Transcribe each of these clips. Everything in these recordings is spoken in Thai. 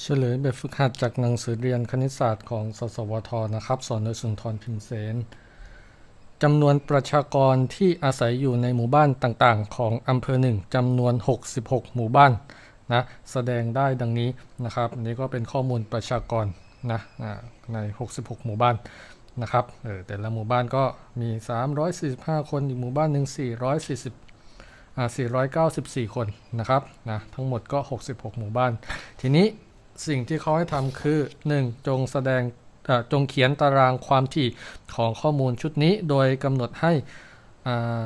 เฉลยแบบฝึกหัดจากหนังสือเรียนคณิตศาสตร์ของ สสวท นะครับ สอนโดยสุนทรพิมเสนจำนวนประชากรที่อาศัยอยู่ในหมู่บ้านต่างๆ ของอำเภอหนึ่งจำนวน 66 หมู่บ้านนะแสดงได้ดังนี้นะครับอันนี้ก็เป็นข้อมูลประชากรนะใน 66 หมู่บ้านนะครับเออแต่ละหมู่บ้านก็มี 345 คนอีกหมู่บ้านหนึ่ง440อ่า494 คนนะครับนะทั้งหมดก็ 66 หมู่บ้าน ทีนี้ สิ่งที่เขาให้ทำคือ 1. จงแสดงจงเขียนตารางความถี่ของข้อมูลชุดนี้ โดยกำหนดให้อ่า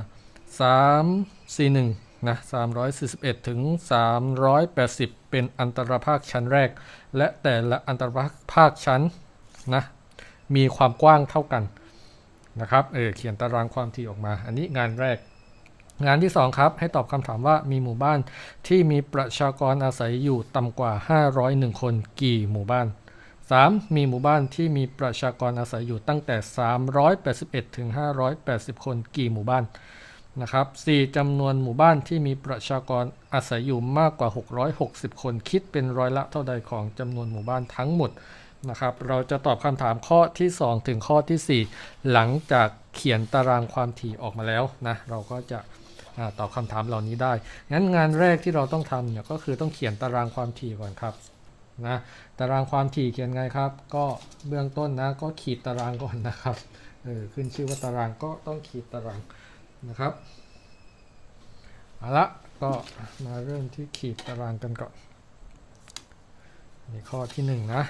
341นะ341ถึง380เป็นอันตรภาคชั้นแรก และแต่ละอันตรภาคชั้นนะมีความกว้างเท่ากันนะครับเออเขียนตารางความถี่ออกมา อันนี้งานแรก งานที่ 2 ครับ ให้ตอบคำถามว่ามีหมู่บ้านที่มีประชากรอาศัยอยู่ต่ำกว่า 501 คนกี่หมู่บ้าน 3. มีหมู่บ้านที่มีประชากรอาศัยอยู่ตั้งแต่ 381 ถึง 580 คนกี่หมู่บ้านนะครับ 4. จำนวนหมู่บ้านที่มีประชากรอาศัยอยู่มากกว่า 660 คนคิดเป็นร้อยละเท่าใดของจำนวนหมู่บ้านทั้งหมดนะครับ เราจะตอบคำถามข้อที่ 2 ถึงข้อทีสี่4 หลังจากเขียนตารางความถี่ออกมาแล้วนะ เราก็จะ ตอบคำถามเหล่านี้ได้ งั้นงานแรกที่เราต้องทำเนี่ยก็คือต้องเขียนตารางความถี่ก่อนครับนะตารางความถี่เขียนไงครับ ก็เบื้องต้นนะก็ขีดตารางก่อนนะครับเออขึ้นชื่อว่าตารางก็ต้องขีดตารางนะครับเอาละก็มาเริ่มที่ขีดตารางกันก่อนนี่ข้อที่หนึ่งนะ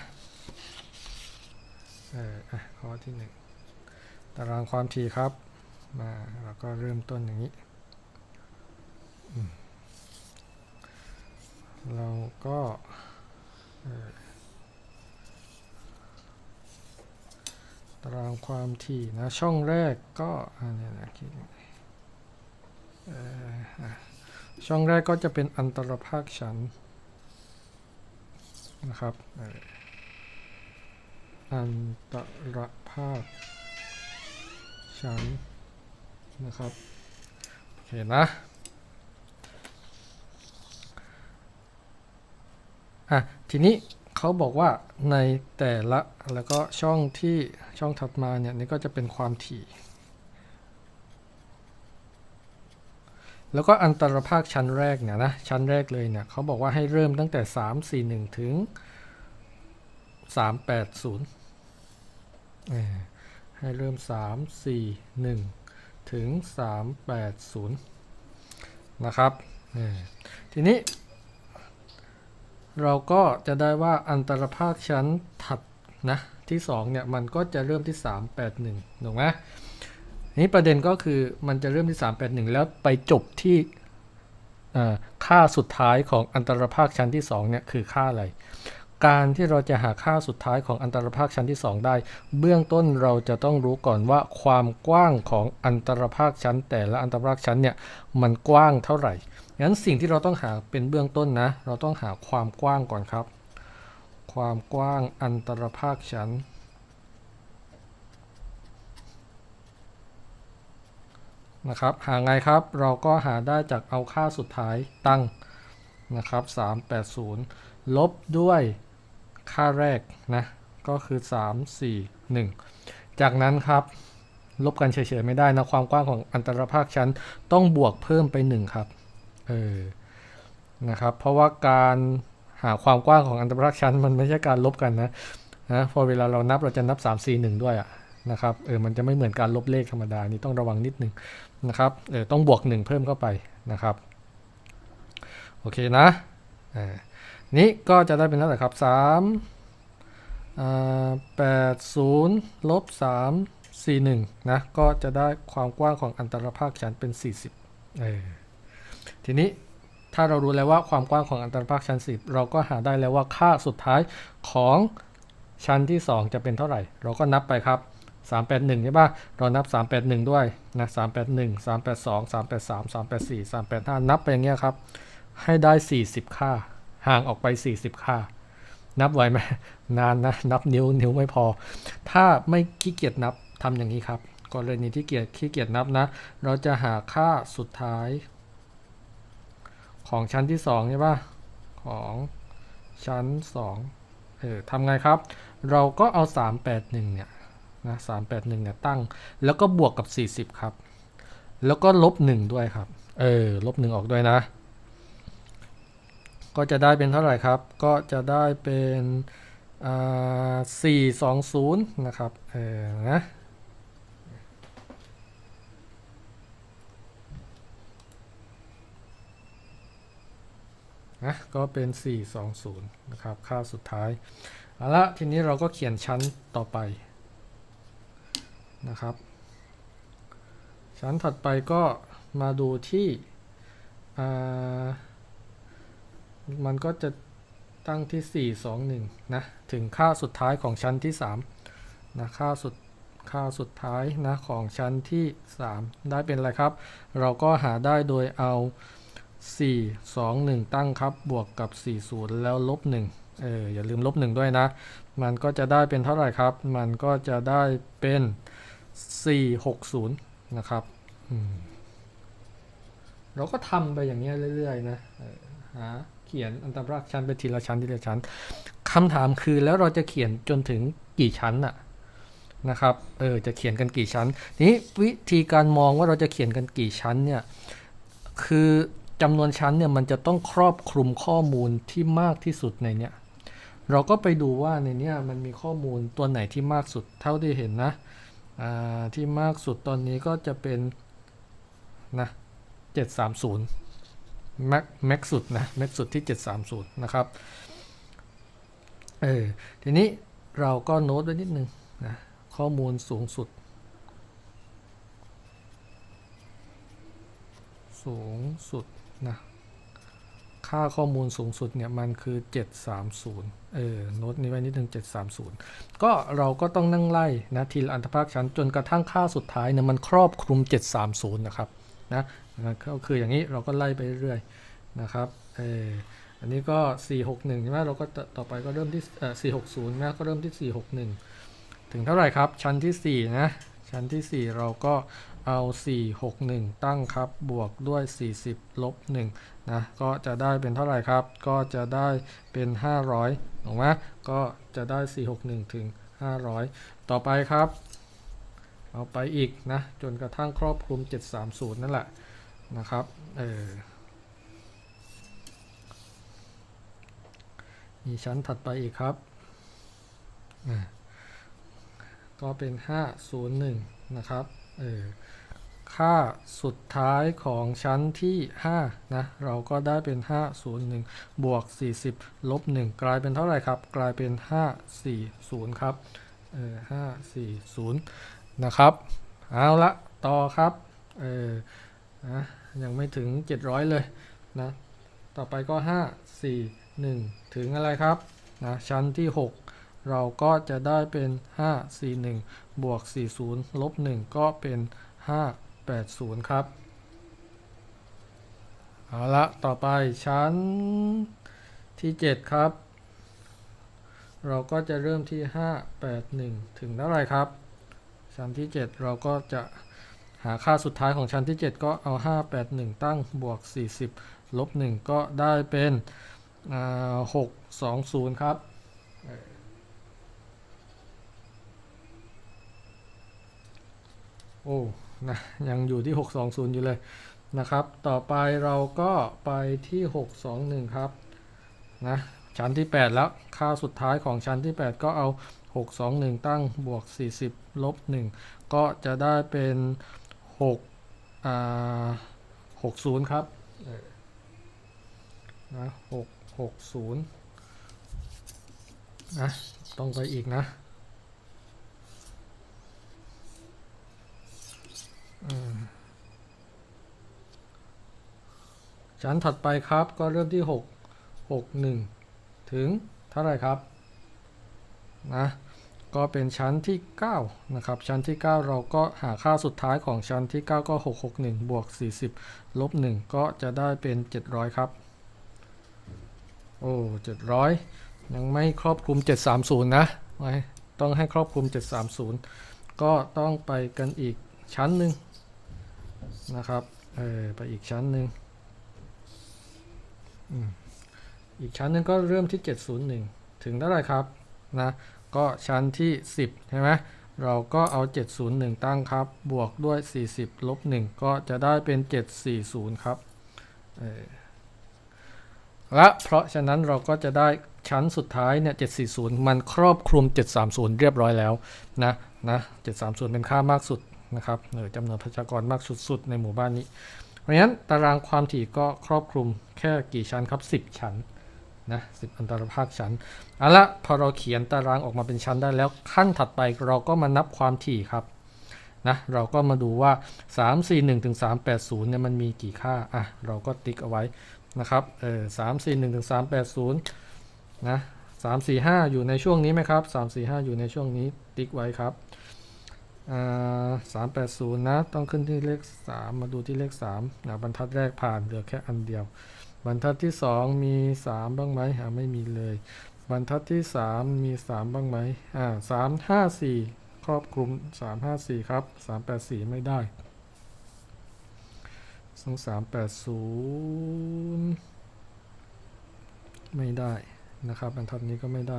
เออข้อที่หนึ่งตารางความถี่ครับมาแล้วก็เริ่มต้นอย่างนี้ เราก็ตารางความถี่นะ ช่องแรกก็อันนี้นะคิดช่องแรกก็จะเป็นอันตรภาคชั้นนะครับอันตรภาคชั้นนะครับ โอเคนะ อะทีนี้เขาบอกว่าในแต่ละแล้วก็ช่องที่ช่องถัดมาเนี่ยนี่ก็จะเป็นความถี่ แล้วก็อันตรภาคชั้นแรกเนี่ยนะชั้นแรกเลยเนี่ยเขาบอกว่าให้เริ่มตั้งแต่ 3 4 1 ถึง 3 8 0ให้เริ่ม 3 4 1 ถึง 3 8 0 นะครับทีนี้ เราก็จะได้ว่าอันตรภาคชั้นถัดนะที่2เนี่ยมันก็จะเริ่มที่ 381ถูกไหมนี่ประเด็นก็คือมันจะเริ่มที่ 381 แล้วไปจบที่ค่าสุดท้ายของอันตรภาคชั้นที่2เนี่ยคือค่าอะไร การที่เราจะหาค่าสุดท้ายของอันตรภาคชั้นที่ 2 ได้ เบื้องต้นเราจะต้องรู้ก่อนว่าความกว้างของอันตรภาคชั้น แต่ละอันตรภาคชั้นเนี่ยมันกว้างเท่าไหร่ งั้นสิ่งที่เราต้องหาเป็นเบื้องต้นนะ เราต้องหาความกว้างก่อนครับ ความกว้างอันตรภาคชั้น นะครับ หาไงครับ เราก็หาได้จากเอาค่าสุดท้ายตั้งนะครับ 380 ลบด้วยค่าแรกนะ ก็คือ 3 4 1 จากนั้นครับ ลบกันเฉยๆไม่ได้นะ ความกว้างของอันตรภาคชั้นต้องบวกเพิ่มไป 1 ครับ เออนะครับ เพราะว่าการหาความกว้างของอันตรภาคชั้นมันไม่ใช่การลบกันนะนะพอเวลาเรานับเราจะนับ 3 4 1 ด้วยอะนะครับเออมันจะไม่เหมือนการลบเลขธรรมดานี่ต้องระวังนิดนึงนะครับเออต้องบวก 1 เพิ่มเข้าไปนะครับโอเคนะอ่านี้ก็จะได้เป็นเท่าไหร่ครับ3อ่า80ลบ3 41นะก็จะได้ความกว้างของอันตรภาคชั้นเป็น 40เออ ทีนี้ถ้าเรารู้แล้วว่าความกว้างของอันตรภาคชั้น 10 เราก็หาได้แล้วว่าค่าสุดท้ายของชั้นที่ 2 จะเป็นเท่าไหร่ เราก็นับไปครับ 381 ใช่ป่ะเรานับ 381 ด้วยนะ381 382 383 384 385 นับไปอย่างเงี้ยครับ ให้ได้ 40 ค่า ห่างออกไป 40 ค่า นับไหวไหมนานนะ นับนิ้วนิ้วไม่พอ ถ้าไม่ขี้เกียจนับทำอย่างนี้ครับกรณีที่เกียจขี้เกียจนับนะ เราจะหาค่าสุดท้าย ของชั้นที่2ใช่ป่ะของชั้น 2 เออทำไงครับ เราก็เอา 381 เนี่ยนะ381 เนี่ยตั้ง แล้วก็บวกกับ 40 ครับ แล้วก็ลบ 1 ด้วยครับ เออ ลบ 1 ออกด้วยนะ ก็จะได้เป็นเท่าไหร่ครับ ก็จะได้เป็น อ่า420 นะครับ เออ นะ นะก็เป็น 420 นะครับ ค่าสุดท้ายเอาละทีนี้เราก็เขียนชั้นต่อไปนะครับ ชั้นถัดไปก็มาดูที่มันก็จะตั้งที่ 421 นะ ถึงค่าสุดท้ายของชั้นที่ 3 นะ ค่าสุดค่าสุดท้ายนะของชั้นที่ 3 ได้เป็นอะไรครับ เราก็หาได้โดยเอา 4 2 1 ตั้งครับ บวกกับ 40 แล้วลบ1เอออย่าลืมลบ1ด้วยนะ มันก็จะได้เป็นเท่าไหร่ครับ มันก็จะได้เป็น 460 นะครับอืมเราก็ทำไปอย่างเงี้เรื่อยๆนะหาเขียนอันตรากชั้นไปทีละชั้นทีละชั้นคำถามคือแล้วเราจะเขียนจนถึงกี่ชั้นอะนะครับ เออ จะเขียนกันกี่ชั้น นี้วิธีการมองว่าเราจะเขียนกันกี่ชั้นเนี่ย คือ จำนวนชั้นเนี่ยมันจะต้องครอบคลุมข้อมูลที่มากที่สุดในเนี้ยเราก็ไปดูว่าในเนี้ยมันมีข้อมูลตัวไหนที่มากสุดเท่าที่เห็นนะอ่าที่มากสุดตอนนี้ก็จะเป็นนะ730แม็กแม็กสุดนะแม็กสุดที่ 730 นะครับเออทีนี้เราก็โน้ตไว้นิดนึงนะข้อมูลสูงสุด สูงสุด นะ ค่าข้อมูลสูงสุดเนี่ยมันคือ 730 เออโน้ตนี้ไว้นิดนึง 730 ก็เราก็ต้องนั่งไล่นะทีละอันตภาคชั้นจนกระทั่งค่าสุดท้ายเนี่ยมันครอบคลุม 730 นะครับนะก็คืออย่างนี้เราก็ไล่ไปเรื่อยนะครับเอออันนี้ก็ 461 ใช่ไหมเราก็ต่อไปก็เริ่มที่เอ่อ460 นะ ก็เริ่มที่ 461 ถึงเท่าไหร่ครับ ชั้นที่ 4 นะ ชั้นที่ 4 เราก็ เอา 461 ตั้งครับ บวกด้วย 40 ลบ1นะ ก็จะได้เป็นเท่าไหร่ครับ ก็จะได้เป็น 500ถูกไหมก็จะได้ 461 ถึง 500 ต่อไปครับ เอาไปอีกนะ จนกระทั่งครอบคลุม 730 นั่นแหละนะครับ เออ มีชั้นถัดไปอีกครับอ่าก็เป็น 501 นะครับ เออ ค่าสุดท้ายของชั้นที่ 5 นะ เราก็ได้เป็น 501 บวก 40 ลบ 1 กลายเป็นเท่าไหร่ครับ กลายเป็น 540 ครับ เออ540 นะครับ เอาละต่อครับ เออนะยังไม่ถึง 700 เลยนะ ต่อไปก็ 5 4 1 ถึงอะไรครับ นะ ชั้นที่ 6 เราก็จะได้เป็น 5 4 1 บวก 40 ลบ 1 ก็เป็น 80 ครับ เอาละต่อไปชั้นที่ 7 ครับ เราก็จะเริ่มที่ 581 ถึงเท่าไรครับ ชั้นที่ 7 เราก็จะหาค่าสุดท้ายของชั้นที่ 7 ก็เอา 581 ตั้งบวก 40 ลบ 1 ก็ได้เป็นอ่า620 ครับโอ้ นะยังอยู่ที่ 620 อยู่เลยนะครับ ต่อไปเราก็ไปที่ 621 ครับนะชั้นที่ 8 แล้ว ค่าสุดท้ายของชั้นที่ 8 ก็เอา 621 ตั้งบวก 40 ลบ 1 ก็จะได้เป็น6อ่า60 ครับนะ6 60นะต้องไปอีกนะ ชั้นถัดไปครับก็เริ่มที่6 6 1ถึงเท่าไหร่ครับนะก็เป็นชั้นที่ 9 นะครับ ชั้นที่ 9 เราก็หาค่าสุดท้ายของชั้นที่ 9 ก็ 661 บวก 40 ลบ 1 ก็จะได้เป็น 700 ครับ โอ้700 ยังไม่ครอบคลุม 730 นะไว้ต้องให้ครอบคลุม 730 ก็ต้องไปกันอีก ชั้นหนึ่งนะครับเออไปอีกชั้นหนึ่งอีกชั้นหนึ่งก็เริ่มที่ 701 ถึงเท่าไรครับนะก็ชั้นที่ 10 ใช่ไหมเราก็เอา 701 ตั้งครับ บวกด้วย 40 ลบ 1 ก็จะได้เป็น 740 ครับและเพราะฉะนั้นเราก็จะได้ชั้นสุดท้ายเนี่ย 740 มันครอบคลุม 730 เรียบร้อยแล้วนะนะ 730 เป็นค่ามากสุด นะครับเออจำนวนประชากรมากสุดๆในหมู่บ้านนี้ เพราะฉะนั้นตารางความถี่ก็ครอบคลุมแค่กี่ชั้นครับ 10 ชั้นนะ10อันตรภาคชั้นเอาละพอเราเขียนตารางออกมาเป็นชั้นได้แล้วขั้นถัดไปเราก็มานับความถี่ครับนะเราก็มาดูว่า 341ถึง380เนี่ยมันมีกี่ค่าอะเราก็ติ๊กเอาไว้นะครับเออ341ถึง380นะ345อยู่ในช่วงนี้ไหมครับ345อยู่ในช่วงนี้ติ๊กไว้ครับ อ่า380นย์นะ ต้องขึ้นที่เลข3มาดูที่เลข3นะบรรทัดแรกผ่านเหลือแค่อันเดียว บรรทัดที่2มี3บ้างไหมหาไม่มีเลย บรรทัดที่3มี3บ้างไหมอ่า3 5 4ครอบคลุม3 5 4ครับ3 8 4ไม่ได้ต้อง3 8 0ไม่ได้นะครับ บรรทัดนี้ก็ไม่ได้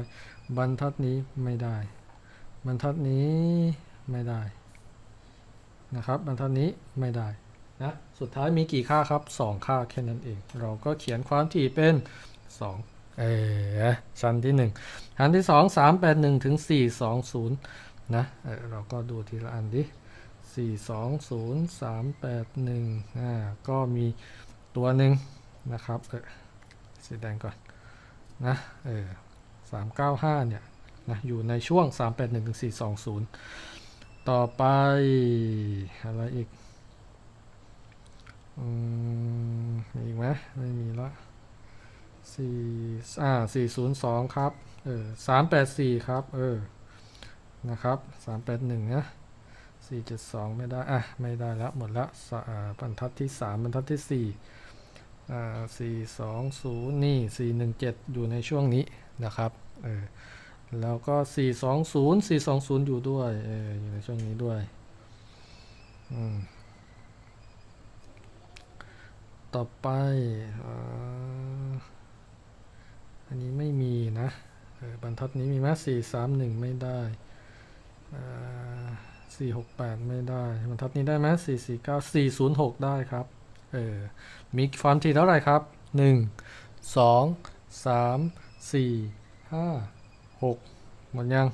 บรรทัดนี้ไม่ได้ บรรทัดนี้ ไม่ได้นะครับบรรทัดนี้ไม่ได้นะสุดท้ายมีกี่ค่าครับ 2 ค่าแค่นั้นเอง เราก็เขียนความถี่เป็น2เออชั้นที่1ชั้นที่ 2 381ถึง420นะเเราก็ดูทีละอันดิ420 381อ่าก็มีตัวหนึ่งนะครับเออสีแดงก่อนนะเออ395เนี่ยนะอยู่ในช่วง 381ถึง420 ต่อไป อะไรอีกอืมมีอีกไหมไม่มีละสี่อ่าสี่ศูนย์สองครับ เออสามแปดสี่ครับ เออ นะครับสามแปดหนึ่งนะสี่เจ็ดสองไม่ได้ อะ ไม่ได้แล้ว หมดละสอ่าบรรทัดที่สามบรรทัดที่สี่อ่าสี่สองศูนย์นี่สี่หนึ่งเจ็ดอยู่ในช่วงนี้นะครับ เออ แล้วก็สี่สองศูนย์สี่สองศูนย์อยู่ด้วย เออ อยู่ในช่วงนี้ด้วย อืม ต่อไปอาอันนี้ไม่มีนะเออบรรทัดนี้มีไหมสี่สามหนึ่งไม่ได้สี่หกแปดไม่ได้ บรรทัดนี้ได้ไหมสี่สี่เก้าสี่ศูนย์หกได้ครับ เออ มีความถี่เท่าไหร่ครับหนึ่งสองสามสี่ห้า ห้าหกหมดยัง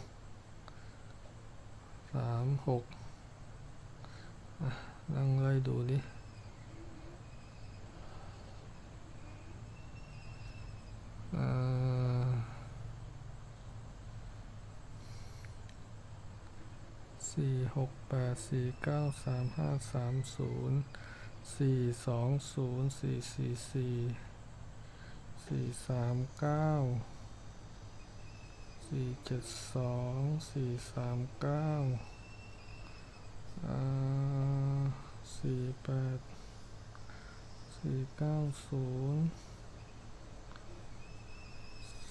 สามหกอะนั่งไล่ดูดิสี่หกแปดสี่เก้าสามห้าสามศูนย์สี่สองศูนย์สี่สี่สี่สี่สามเก้า สี่เจ็ดสองสี่สามเก้าสี่แปดสี่เก้าศูนย์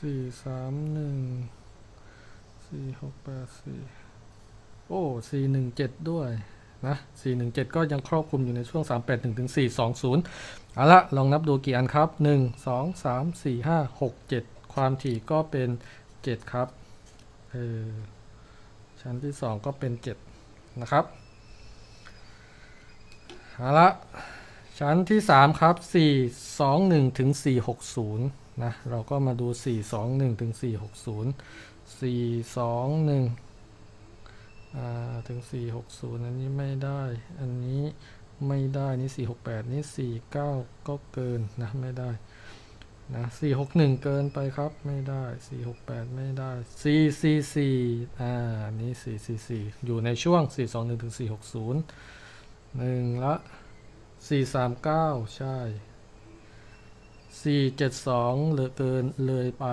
สี่สามหนึ่งสี่หกแปดสี่โอ้สี่หนึ่งเจ็ดด้วยนะสี่หนึ่งเจ็ดก็ยังครอบคลุมอยู่ในช่วงสามแปดถึงถึงสี่สองศูนย์เอาละลองนับดูกี่อันครับหนึ่งสองสามสี่ห้าหกเจ็ดความถี่ก็เป็น เจ็ดครับเออชั้นที่สองก็เป็นเจ็ดนะครับเอาละชั้นที่สามครับสี่สองหนึ่งถึงสี่หกศูนย์นะเราก็มาดู421ถึง460 421อ่าถึง 460 อันนี้ไม่ได้ อันนี้ไม่ได้ นี่ 468 นี่ 49 ก็เกินนะ ไม่ได้ นะ461เกินไปครับไม่ได้468ไม่ได้444อ่านี่444อยู่ในช่วง421ถึง460 1ละ439ใช่สี่เจ็ดสองเหลือเกินเลยไป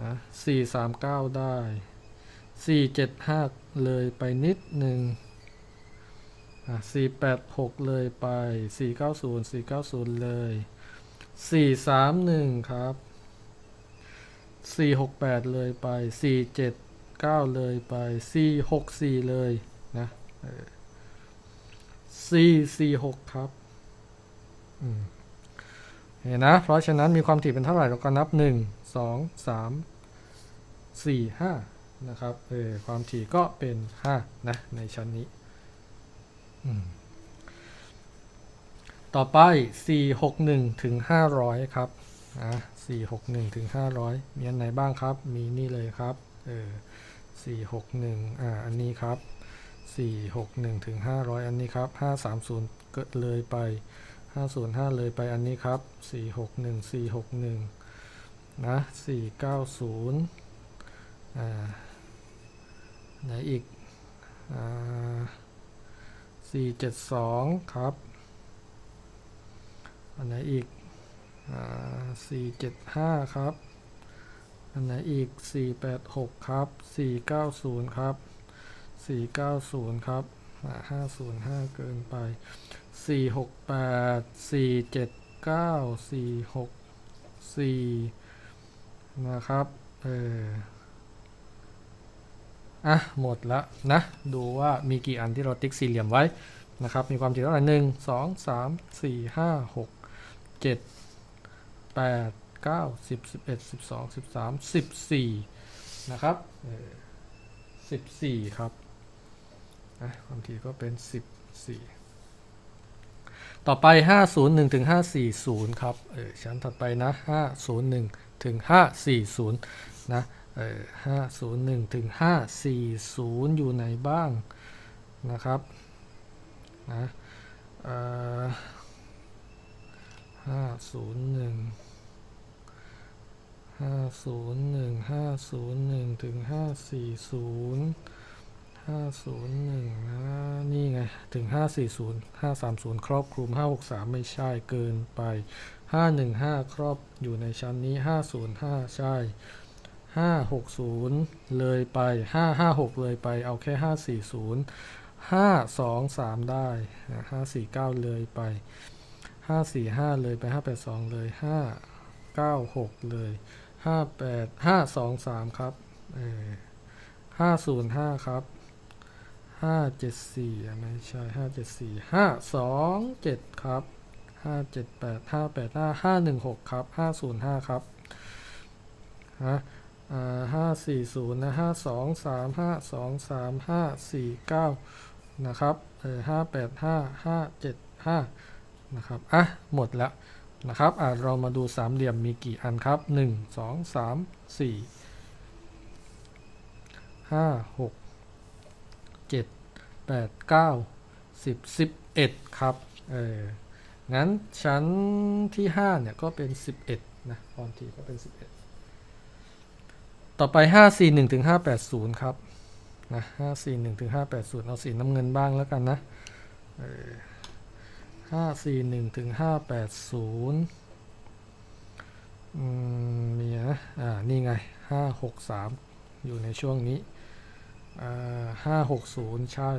นะสี่สามเก้าได้สี่เจ็ดห้าเลยไปนิดหนึ่งอะสี่แปดหกเลยไปสี่เก้าศูนย์สี่เก้าศูนย์เลย สี่สามหนึ่งครับสี่หกแปดเลยไปสี่เจ็ดเก้าเลยไปสี่หกสี่เลยนะสี่สี่หกครับเห็นนะ เพราะฉะนั้นมีความถี่เป็นเท่าไหร่เราก็นับ1 2 3 4 5นะครับ เออความถี่ก็เป็น5นะ ในชั้นนี้ อืม ต่อไป 461ถึง500 ครับอะ461ถึง500 มีอันไหนบ้างครับ มีนี่เลยครับเออ461อ่าอันนี้ครับ 461ถึง500 อันนี้ครับ 530 เกิดเลยไป 505 เลยไปอันนี้ครับ 461 461 นะ 490 อ่าไหนอีก อ่า 472 ครับ อันไหนอีกอ่า475ครับ อันไหนอีก486ครับ490ครับ490ครับอ่า505เกินไป468 479 464นะครับ เอออะ หมดละนะ ดูว่ามีกี่อันที่เราติ๊กสี่เหลี่ยมไว้นะครับ มีความถี่เท่าไหร่หนึ่งสองสามสี่ห้าหก เจ็ดแปดเก้าสิบสิบเอ็ดสิบสองสิบสามสิบสี่นะครับสิบสี่ครับความถี่ก็เป็นสิบสี่ต่อไปห้าศูนย์หนึ่งถึงห้าสี่ศูนย์ครับ เออชั้นถัดไปนะห้าศูนย์หนึ่งถึงห้าสี่ศูนย์นะ เออห้าศูนย์หนึ่งถึงห้าสี่ศูนย์อยู่ไหนบ้างนะครับ นะ เออ ห้าศูนย์หนึ่งห้าศูนย์หนึ่งห้าศูนย์หนึ่งถึงห้าสี่ศูนย์ห้าศูนย์หนึ่งนะนี่ไง ถึงห้าสี่ศูนย์ห้าสามศูนย์ครอบคลุมห้าหกสามไม่ใช่เกินไปห้าหนึ่งห้าครอบอยู่ในชั้นนี้ห้าศูนย์ห้าใช่ห้าหกศูนย์เลยไปห้าห้าหกเลยไปเอาแค่ห้าสี่ศูนย์ห้าสองสามได้ห้าสี่เก้าเลยไป ห้าสี่ห้าเลยไปห้าแปดสองเลยห้าเก้าหกเลยห้าแปดห้าสองสามครับห้าศูนย์ห้าครับห้าเจ็ดสี่ไม่ใช่ห้าเจ็ดสี่ห้าสองเจ็ดครับห้าเจ็ดแปดห้าแปดห้าห้าหนึ่งหกครับห้าศูนย์ห้าครับฮะห้าสี่ศูนย์นะห้าสองสามห้าสองสามห้าสี่เก้านะครับเออห้าแปดห้าห้าเจ็ดห้า นะครับอะหมดแล้วนะครับอะเรามาดูสามเหลี่ยมมีกี่อันครับหนึ่งสองสามสี่ห้าหกเจ็ดแปดเก้าสิบสิบเอ็ดครับเอองั้นชั้นที่ห้าเนี่ย ก็เป็นสิบเอ็ดนะความถี่ก็เป็นสิบเอ็ดต่อไป 541ถึง580 ครับนะ541ถึง580 เอาสีน้ำเงินบ้างแล้วกันนะเออ 541ถึง580อืมมีนะอ่า นี่ไง 563 อยู่ในช่วงนี้ อ่า 560 ใช่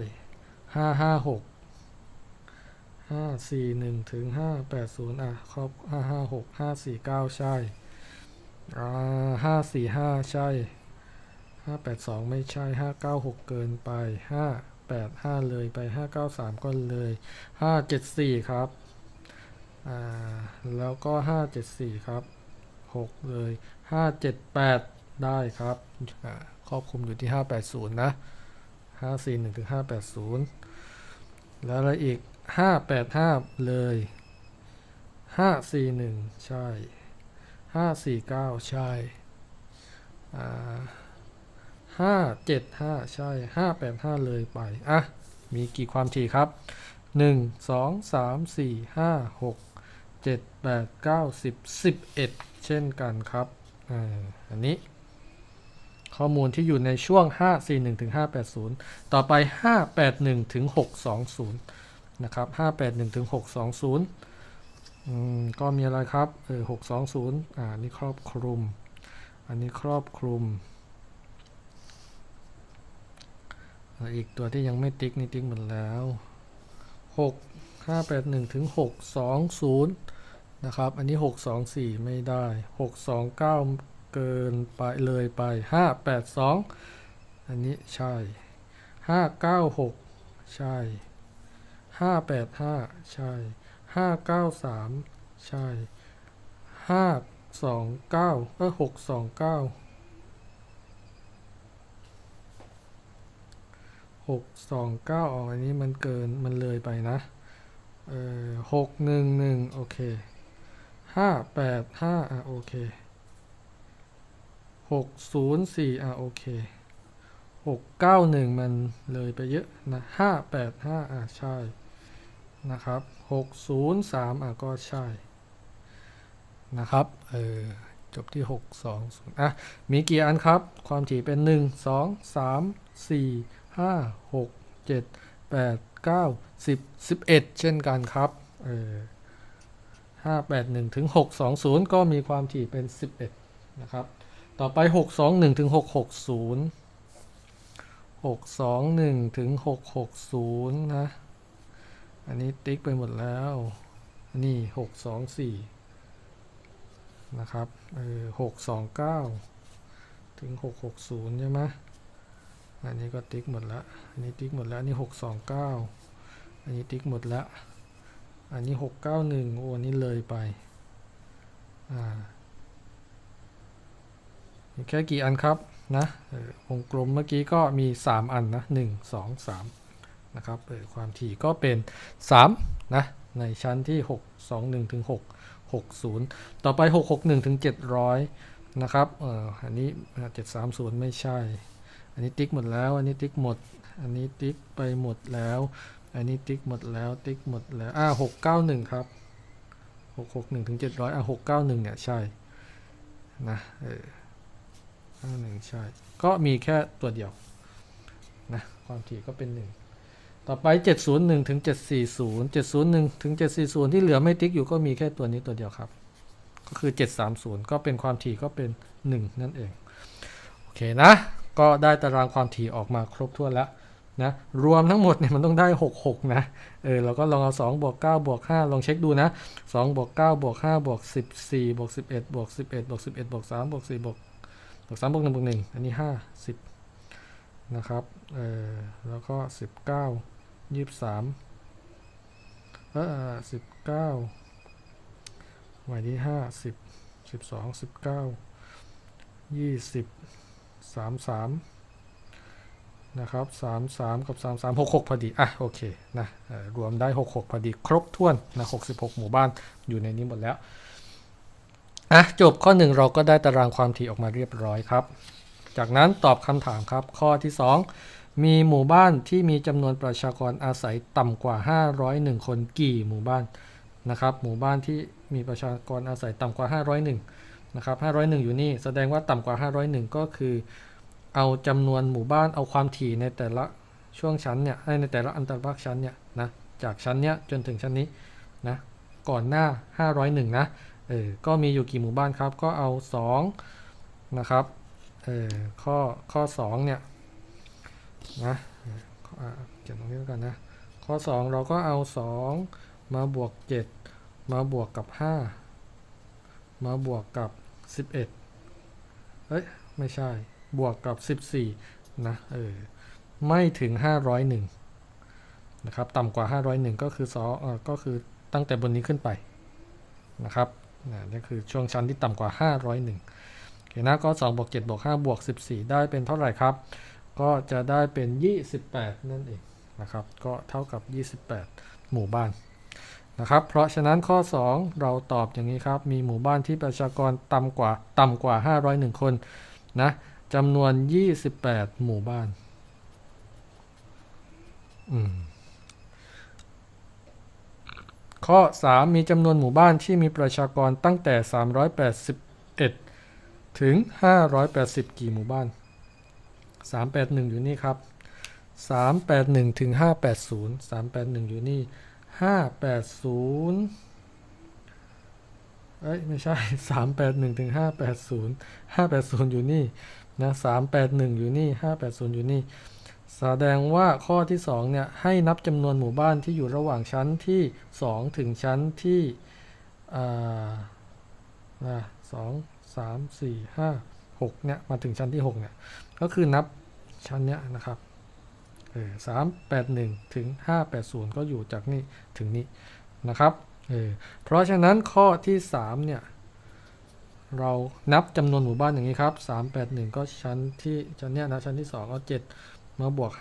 556 541ถึง580 อะ ครอบ 556 549 ใช่ อ่าห้าสี่ห้าใช่ห้าแปดสองไม่ใช่ห้าเกินไปห้ แปดห้าเลยไปห้าเก้าสามก็เลยห้าเจ็ดสี่ครับ อ่า แล้วก็ห้าเจ็ดสี่ครับหกเลยห้าเจ็ดแปดได้ครับอ่าครอบคลุมอยู่ที่ห้าแปดศูนย์นะห้าสี่หนึ่งถึงห้าแปดศูนย์แล้วอะไรอีกห้าแปดห้าเลยห้าสี่หนึ่งใช่ห้าสี่เก้าใช่ อ่า ห้าเจ็ดห้าใช่ห้าแปดห้าเลยไป อะ มีกี่ความถี่ครับหนึ่งสองสามสี่ห้าหกเจ็ดแปดเก้าสิบสิบเอ็ดเช่นกันครับอ่าอันนี้ ข้อมูลที่อยู่ในช่วง 541ถึง580 ต่อไป 581ถึง620 นะครับ 581ถึง620อืมก็มีอะไรครับ เออหกสองศูนย์อ่านี่ครอบคลุม อันนี้ครอบคลุม อีกตัวที่ยังไม่ติ๊กนี่ติ๊กหมดแล้วหกห้าแปดหนึ่งถึงหกสองศูนย์นะครับ อันนี้หกสองสี่ไม่ได้หกสองเก้าเกินไปเลยไปห้าแปดสองอันนี้ใช่ห้าเก้าหกใช่ห้าแปดห้าใช่ห้าเก้าสามใช่ห้าสองเก้าเออหกสองเก้า หกสองเก้าอ๋ออันนี้มันเกินมันเลยไปนะ เออหกหนึ่งหนึ่งโอเคห้าแปดห้าอะโอเคหกศูนย์สี่อะโอเคหกเก้าหนึ่งมันเลยไปเยอะนะห้าแปดห้าอะใช่นะครับหกศูนย์สามอะก็ใช่นะครับเออจบที่ 6 2 0อะมีกี่อันครับ ความถี่เป็น 1 2 3 4 5 6 7 8 9 10 11เช่นกันครับเออ5 8 1ถึง6 2 0ก็มีความถี่เป็น11นะครับต่อไป6 2 1ถึง6 6 0 6 2 1ถึง6 6 0นะ อันนี้ติ๊กไปหมดแล้วอันนี้6 2 4นะครับเออหกสองเก้าถึงหกหกศูนย์ใช่ไหม อันนี้ก็ติ๊กหมดแล้วอันนี้ติ๊กหมดแล้วอันนี้หกสองเก้าอันนี้ติ๊กหมดแล้วอันนี้หกเก้าหนึ่งโอ้อันนี้เลยไปอ่ามีแค่กี่อันครับนะวงกลมเมื่อกี้ก็มี 3 อันนะ1 2 3นะครับเออความถี่ก็เป็น3นะในชั้นที่ 6 2 1ถึง6 60 ต่อไป 661ถึง700 นะครับ เอ่อ อันนี้ 730 ไม่ใช่ อันนี้ติ๊กหมดแล้ว อันนี้ติ๊กหมด อันนี้ติ๊กไปหมดแล้ว อันนี้ติ๊กหมดแล้ว ติ๊กหมดแล้ว อ่า691ครับ661ถึง700อ่า691เนี่ยใช่ นะเออ91ใช่ ก็มีแค่ตัวเดียว นะ ความถี่ก็เป็น1ต่อไป 701 ถึง 740 701 ถึง 740 ที่เหลือไม่ติ๊กอยู่ก็มีแค่ตัวนี้ตัวเดียวครับ ก็คือ 730 ก็เป็นความถี่ก็เป็น 1 นั่นเอง โอเคนะ ก็ได้ตารางความถี่ออกมาครบถ้วนแล้วนะรวมทั้งหมดเนี่ยมันต้องได้ 66 นะเออเราก็ลองเอา 2 บวก 9 บวก 5 ลองเช็คดูนะ 2 บวก 9 บวก 5 บวก 14 บวก 11 บวก 11 บวก 11 บวก 3 บวก 4 บวกบวก 3 บวก 1 บวก 1 อันนี้ 5 10 นะครับเออแล้วก็ 19ยี่สามเออสิบเก้าหมายที่ห้าสิบสิบ สามสามนะครับสามสามกับสามสามหกหกพอดี อะ โอเค นะรวมได้หกหกพอดี ครบถ้วน นะหกสิบหกหมู่บ้านอยู่ในนี้หมดแล้ว อะ จบข้อหนึ่งเราก็ได้ตารางความถี่ออกมาเรียบร้อยครับ จากนั้นตอบคำถามครับ ข้อที่สองมีหมู่บ้านที่มีจำนวนประชากรอาศัยต่ำกว่า 501 คนกี่หมู่บ้านนะครับ หมู่บ้านที่มีประชากรอาศัยต่ำกว่า 501 นะครับ501 อยู่นี่ แสดงว่าต่ำกว่า 501 ก็คือ เอาจำนวนหมู่บ้านเอาความถี่ในแต่ละช่วงชั้นเนี่ยในแต่ละอันตรภาคชั้นเนี่ยนะจากชั้นเนี้ยจนถึงชั้นนี้นะก่อนหน้า 501 นะเออก็มีอยู่กี่หมู่บ้านครับ ก็เอา 2 นะครับเออข้อข้อ 2 เนี่ยนะเขียนตรงนี้แล้วกันนะข้อ 2 เราก็เอา 2 มาบวก 7 มาบวกกับ 5 มาบวกกับ 11เอ้ย ไม่ใช่ บวกกับ14นะ เออ ไม่ถึง501นะครับ ต่ำกว่า501ก็คือซอเออก็คือตั้งแต่บนนี้ขึ้นไปนะครับนะนี่คือช่วงชั้นที่ต่ำกว่า 501โอเคนะก็2บวก7บวก5บวก14 ได้เป็นเท่าไหร่ครับ ก็จะได้เป็น 28 นั่นเองนะครับ ก็เท่ากับ 28 หมู่บ้าน นะครับ เพราะฉะนั้นข้อ 2 เราตอบอย่างนี้ครับ มีหมู่บ้านที่ประชากรต่ำกว่าต่ำกว่า 501 คนนะจำนวน 28 หมู่บ้าน ข้อ 3 มีจำนวนหมู่บ้านที่มีประชากรตั้งแต่ 381 ถึง 580 กี่หมู่บ้าน 381 อยู่นี่ครับ 381 ถึง 580 381 อยู่นี่ 580เอ้ยไม่ใช่381ถึง580 580อยู่นี่นะ381อยู่นี่580อยู่นี่ แสดงว่าข้อที่2เนี่ยให้นับจำนวนหมู่บ้านที่อยู่ระหว่างชั้นที่2ถึงชั้นที่อ่าสองสามสี่ห้าหกเนี่ยมาถึงชั้นที่6เนี่ยก็คือนับชั้นเนี้ยนะครับ สามแปดหนึ่งถึงห้าแปดศูนย์ก็อยู่จากนี่ถึงนี้นะครับเออเพราะฉะนั้นข้อที่สามเนี่ยเรานับจำนวนหมู่บ้านอย่างนี้ครับ381ก็ชั้นที่ชั้นเนี้ยนะชั้นที่2เอา7มาบวก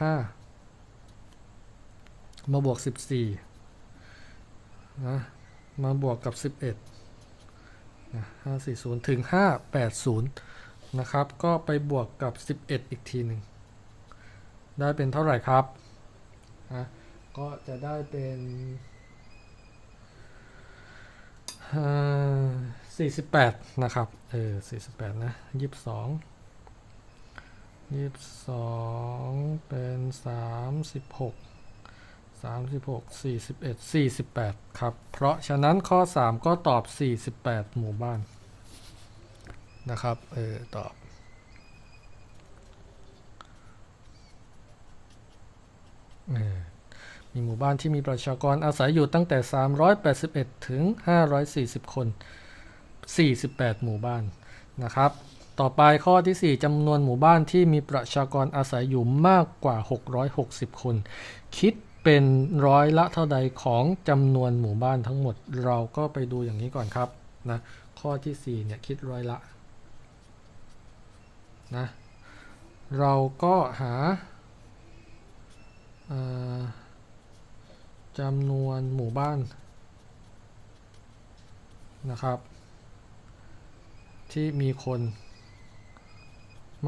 5มาบวก14นะมาบวกกับ11นะ540ถึง580นย์นะครับ ก็ไปบวกกับ11อีกทีหนึ่ง ได้เป็นเท่าไหร่ครับนะก็จะได้เป็นสี่สิบแปดนะครับ เออสี่สิบแปดนะยี่สิบสองยี่สิบสองเป็นสามสิบหกสามสิบหกสี่สิบเอ็ดสี่สิบแปดครับ เพราะฉะนั้นข้อสามก็ตอบสี่สิบแปดหมู่บ้านนะครับ เออ ตอบ เออ มีหมู่บ้านที่มีประชากรอาศัยอยู่ตั้งแต่ 381 ถึง 540 คน 48 หมู่บ้านนะครับ ต่อไปข้อที่ 4จำนวนหมู่บ้านที่มีประชากรอาศัยอยู่มากกว่า 660 คน คิดเป็นร้อยละเท่าใดของจำนวนหมู่บ้านทั้งหมด เราก็ไปดูอย่างนี้ก่อนครับนะ ข้อที่4เนี่ยคิดร้อยละนะ เราก็หา จำนวนหมู่บ้านนะครับ ที่มีคน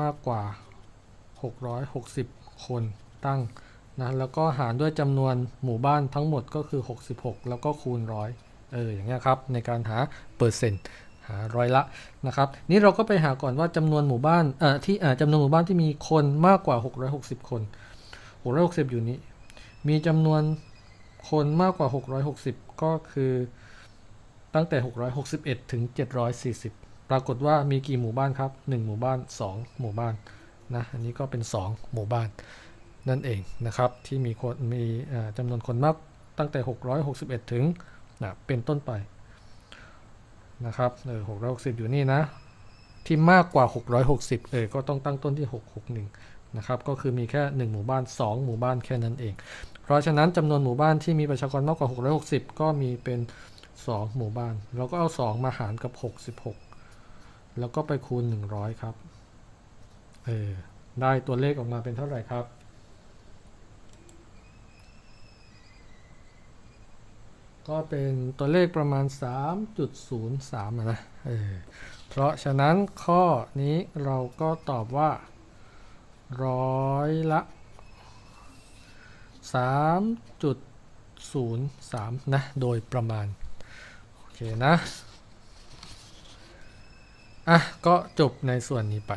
มากกว่า 660 คนตั้งนะแล้วก็หารด้วยจำนวนหมู่บ้านทั้งหมดก็คือ 66 แล้วก็คูณร้อยเอออย่างเงี้ยครับในการหาเปอร์เซ็นต์หาร้อยละนะครับนี่เราก็ไปหาก่อนว่าจำนวนหมู่บ้านเอ่อที่อ่าจำนวนหมู่บ้านที่มีคนมากกว่า 660 คน 660 อยู่นี้ มีจำนวนคนมากกว่า 660 ก็คือตั้งแต่ 661 ถึง 740 ปรากฏว่ามีกี่หมู่บ้านครับ 1 หมู่บ้าน 2 หมู่บ้านนะ อันนี้ก็เป็น 2 หมู่บ้านนั่นเองนะครับ ที่มีคนมีจำนวนคนมากตั้งแต่ 661 ถึงนะเป็นต้นไปนะครับเออ660 อยู่นี่นะ ที่มากกว่า 660 เออ ก็ต้องตั้งต้นที่ 661 นะครับก็คือมีแค่ 1 หมู่บ้าน 2 หมู่บ้านแค่นั้นเอง เพราะฉะนั้นจำนวนหมู่บ้านที่มีประชากรมากกว่า 660 ก็มีเป็น 2 หมู่บ้าน เราก็เอา 2 มาหารกับ 66 แล้วก็ไปคูณ 100 ครับเออได้ตัวเลขออกมาเป็นเท่าไหร่ครับก็เป็นตัวเลขประมาณ 3.03นะเออเพราะฉะนั้นข้อนี้เราก็ตอบว่า ร้อยละ 3.03 นะ โดยประมาณ โอเคนะ อะ ก็จบในส่วนนี้ไป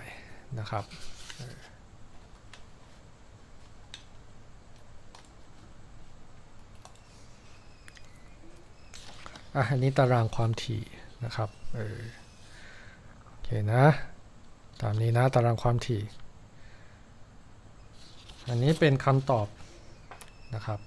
นะครับอะอันนี้ตารางความถี่นะครับ เออ โอเคนะ ตามนี้นะ ตารางความถี่ อันนี้เป็นคำตอบนะครับ